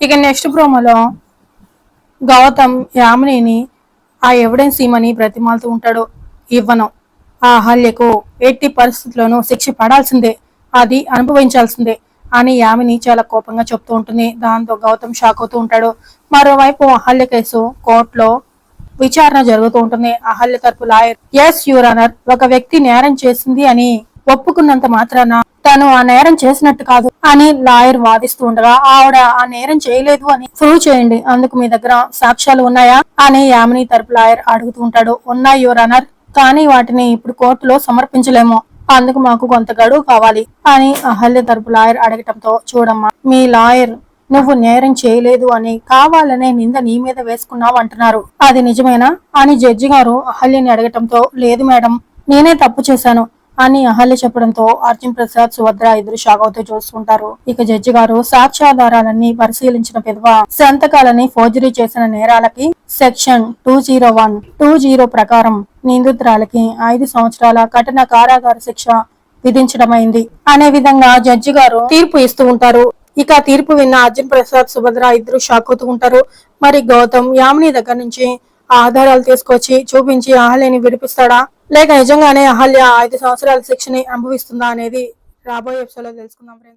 ఇక నెక్స్ట్ ప్రోమోలో గౌతమ్ యామినిని ఆ ఎవిడెన్స్ ఇమ్మని బ్రతిమాలుతూ ఉంటాడు. ఇవ్వను. ఆ అహల్యకు ఎట్టి పరిస్థితుల్లోనూ శిక్ష పడాల్సిందే. అది అనుభవించాల్సిందే అని యామిని చాలా కోపంగా చెప్తూ ఉంటుంది. దాంతో గౌతమ్ షాక్ అవుతూ ఉంటాడు. మరోవైపు అహల్య కేసు కోర్టులో విచారణ జరుగుతూ ఉంటుంది. అహల్య తరపు లాయర్ ఎస్ యూరానర్ ఒక వ్యక్తి నేరం చేసింది అని ఒప్పుకున్నంత మాత్రాన తను ఆ నేరం చేసినట్టు కాదు అని లాయర్ వాదిస్తూ ఉండగా ఆవిడ ఆ నేరం చేయలేదు అని ప్రూవ్ చేయండి అందుకు మీ దగ్గర సాక్ష్యాలు ఉన్నాయా? అని యామిని తరపు లాయర్ అడుగుతూ ఉంటాడు. ఉన్నాయి యువర్ అనర్ కానీ వాటిని ఇప్పుడు కోర్టులో సమర్పించలేము అందుకు మాకు కొంత గడువు కావాలి అని అహల్య తరపు లాయర్ అడగటంతో చూడమ్మా మీ లాయర్ నువ్వు నేరం చేయలేదు అని కావాలనే నింద నీ మీద వేసుకున్నావు అంటున్నారు. అది నిజమేనా? అని జడ్జి గారు అహల్యని అడగటంతో లేదు మేడం నేనే తప్పు చేశాను. అని అహల్య చెప్పడంతో అర్జున్ ప్రసాద్ సుభద్ర ఇద్దరు షాక్ అవుతూ చూసుకుంటారు ఇక జడ్జి గారు సాక్ష్యాధారాలన్నీ పరిశీలించిన పెదవ సంతకాలని ఫోర్జరీ చేసిన నేరాలకి section two zero one two zero ప్రకారం నిందితురాలకి ఐదు సంవత్సరాల కఠిన కారాగార శిక్ష విధించడమైంది. అనే విధంగా జడ్జి గారు తీర్పు ఇస్తూ ఉంటారు. ఇక తీర్పు విన్న అర్జున్ ప్రసాద్ సుభద్ర ఇద్దరు షాక్ అవుతూ ఉంటారు. మరి గౌతమ్ యామిని దగ్గర నుంచి ఆధారాలు తీసుకొచ్చి చూపించి అహల్యని విడిపిస్తాడా? లేక నిజంగానే అహల్య ఐదు సంవత్సరాల శిక్షని అనుభవిస్తుందా అనేది రాబోయే ఎపిసోడ్లో తెలుసుకుందాం ఫ్రెండ్స్